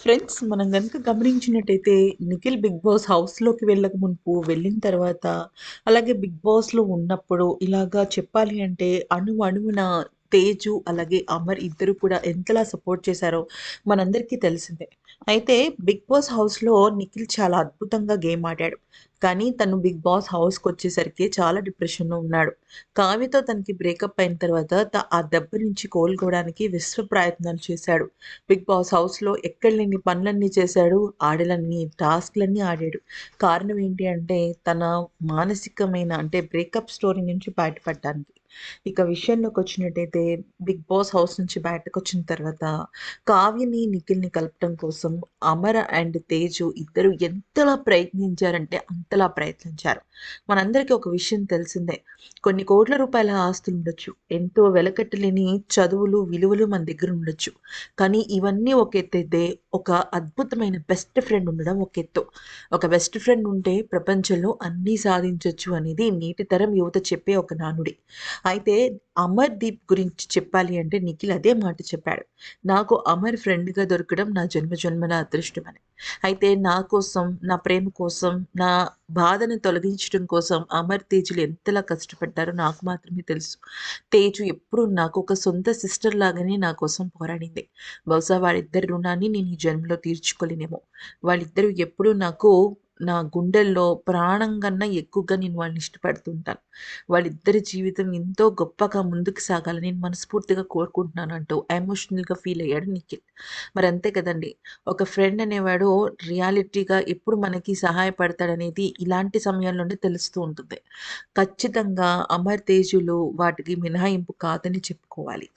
Friends మనం కనుక గమనించినట్టయితే నిఖిల్ బిగ్ బాస్ హౌస్‌లోకి వెళ్ళక మునుపు, వెళ్ళిన తర్వాత, అలాగే బిగ్ బాస్‌లో ఉన్నప్పుడు ఇలాగా చెప్పాలి అంటే అణు అణువున తేజు, అలాగే అమర్ ఇద్దరు కూడా ఎంతలా సపోర్ట్ చేశారో మనందరికీ తెలిసిందే. అయితే బిగ్ బాస్ హౌస్‌లో నిఖిల్ చాలా అద్భుతంగా గేమ్ ఆడాడు. కానీ తను బిగ్ బాస్ హౌస్కి వచ్చేసరికి చాలా డిప్రెషన్‌లో ఉన్నాడు. కావ్యతో తనకి బ్రేకప్ అయిన తర్వాత ఆ దెబ్బ నుంచి కోలుకోవడానికి విశ్వ ప్రయత్నాలు చేశాడు. బిగ్ బాస్ హౌస్‌లో ఎక్కడ లేని పనులన్నీ చేశాడు. ఆడలన్నీ టాస్క్‌లన్నీ ఆడాడు. కారణం ఏంటి అంటే తన మానసికమైన అంటే బ్రేకప్ స్టోరీ నుంచి బయటపడడానికి. ఇక విషయంలోకి వచ్చినట్టయితే బిగ్ బాస్ హౌస్ నుంచి బయటకొచ్చిన తర్వాత కావ్యని, నిఖిల్‌ని కలపటం కోసం అమర అండ్ తేజు ఇద్దరు ఎంతలా ప్రయత్నించారంటే అంతలా ప్రయత్నించారు. మనందరికీ ఒక విషయం తెలిసిందే. కొన్ని కోట్ల రూపాయల ఆస్తులు ఉండొచ్చు ఎంతో వెలకట్టలేని చదువులు, విలువలు మన దగ్గర ఉండొచ్చు. కానీ ఇవన్నీ ఒక ఎత్తైతే ఒక అద్భుతమైన బెస్ట్ ఫ్రెండ్ ఉండడం ఒక ఎత్తు. ఒక బెస్ట్ ఫ్రెండ్ ఉంటే ప్రపంచంలో అన్నీ సాధించవచ్చు అనేది నేటి తరం యువత చెప్పే ఒక నానుడి. అయితే అమర్‌దీప్ గురించి చెప్పాలి అంటే నిఖిల్ అదే మాట చెప్పాడు. నాకు అమర్ ఫ్రెండ్‌గా దొరకడం నా జన్మ జన్మల అదృష్టం అని. అయితే నా కోసం, నా ప్రేమ కోసం, నా బాధను తొలగించడం కోసం అమర్, తేజులు ఎంతలా కష్టపడ్డారో నాకు మాత్రమే తెలుసు. తేజు ఎప్పుడు నాకు ఒక సొంత సిస్టర్ లాగానే నా కోసం పోరాడింది. బహుశా వాళ్ళిద్దరి రుణాన్ని నేను ఈ జన్మలో తీర్చుకోలేనేమో. వాళ్ళిద్దరూ ఎప్పుడూ నాకు నా గుండెల్లో ప్రాణం కన్నా ఎక్కువగా నేను వాళ్ళని ఇష్టపడుతుంటాను వాళ్ళిద్దరి జీవితం ఎంతో గొప్పగా ముందుకు సాగాలని నేను మనస్ఫూర్తిగా కోరుకుంటున్నాను అంటూ ఎమోషనల్‌గా ఫీల్ అయ్యాడు నిఖిల్. మరి అంతే కదండీ! ఒక ఫ్రెండ్ అనేవాడు రియాలిటీగా ఎప్పుడు మనకి సహాయపడతాడనేది ఇలాంటి సమయాల్లోనే తెలుస్తూ ఉంటుంది. ఖచ్చితంగా అమర్, తేజులు వాటికి మినహాయింపు కాదని చెప్పుకోవాలి.